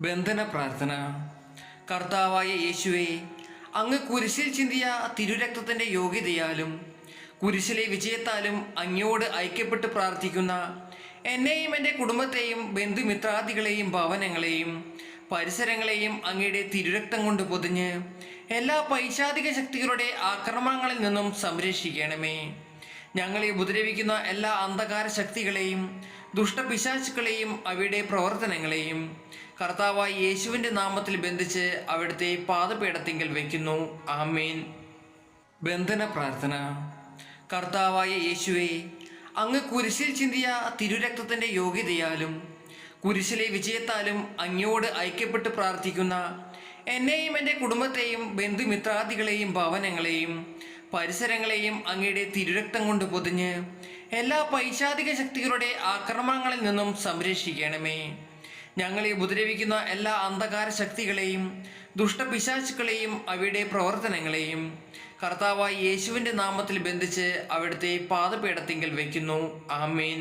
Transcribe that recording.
ബന്ധന പ്രാർത്ഥന. കർത്താവായ യേശുവെ അങ്ങ് കുരിശിൽ ചിന്തിയ തിരുരക്തത്തിന്റെ യോഗ്യതയാലും കുരിശിലെ വിജയത്താലും അങ്ങയോട് ഐക്യപ്പെട്ട് പ്രാർത്ഥിക്കുന്ന എന്നെയും എന്റെ കുടുംബത്തെയും ബന്ധുമിത്രാദികളെയും ഭവനങ്ങളെയും പരിസരങ്ങളെയും അങ്ങയുടെ തിരുരക്തം കൊണ്ട് പൊതിഞ്ഞ് എല്ലാ പൈശാധിക ശക്തികളുടെ ആക്രമണങ്ങളിൽ നിന്നും സംരക്ഷിക്കണമേ. ഞങ്ങളെ ഉപദ്രവിക്കുന്ന എല്ലാ അന്ധകാര ശക്തികളെയും ദുഷ്ടപിശാചുക്കളെയും അവയുടെ പ്രവർത്തനങ്ങളെയും കർത്താവായ യേശുവിന്റെ നാമത്തിൽ ബന്ധിച്ച് അവിടുത്തെ പാദപീഠത്തിങ്കൽ വയ്ക്കുന്നു ആമീൻ. ബന്ധന പ്രാർത്ഥന. കർത്താവായ യേശുവെ അങ്ങ് കുരിശിൽ ചിന്തിയ തിരുരക്തത്തിന്റെ യോഗ്യതയാലും കുരിശിലെ വിജയത്താലും അങ്ങയോട് ഐക്യപ്പെട്ട് പ്രാർത്ഥിക്കുന്ന എന്നെയും എന്റെ കുടുംബത്തെയും ബന്ധുമിത്രാദികളെയും ഭവനങ്ങളെയും പരിസരങ്ങളെയും അങ്ങയുടെ തിരുരക്തം കൊണ്ട് പൊതിഞ്ഞ് എല്ലാ പൈശാചിക ശക്തികളുടെ ആക്രമണങ്ങളിൽ നിന്നും സംരക്ഷിക്കണമേ. ഞങ്ങളെ ഉപദ്രവിക്കുന്ന എല്ലാ അന്ധകാര ശക്തികളെയും ദുഷ്ടപിശാചുക്കളെയും അവയുടെ പ്രവർത്തനങ്ങളെയും കർത്താവായി യേശുവിന്റെ നാമത്തിൽ ബന്ധിച്ച് അവിടുത്തെ പാതപീഠത്തിങ്കിൽ വയ്ക്കുന്നു ആമേൻ.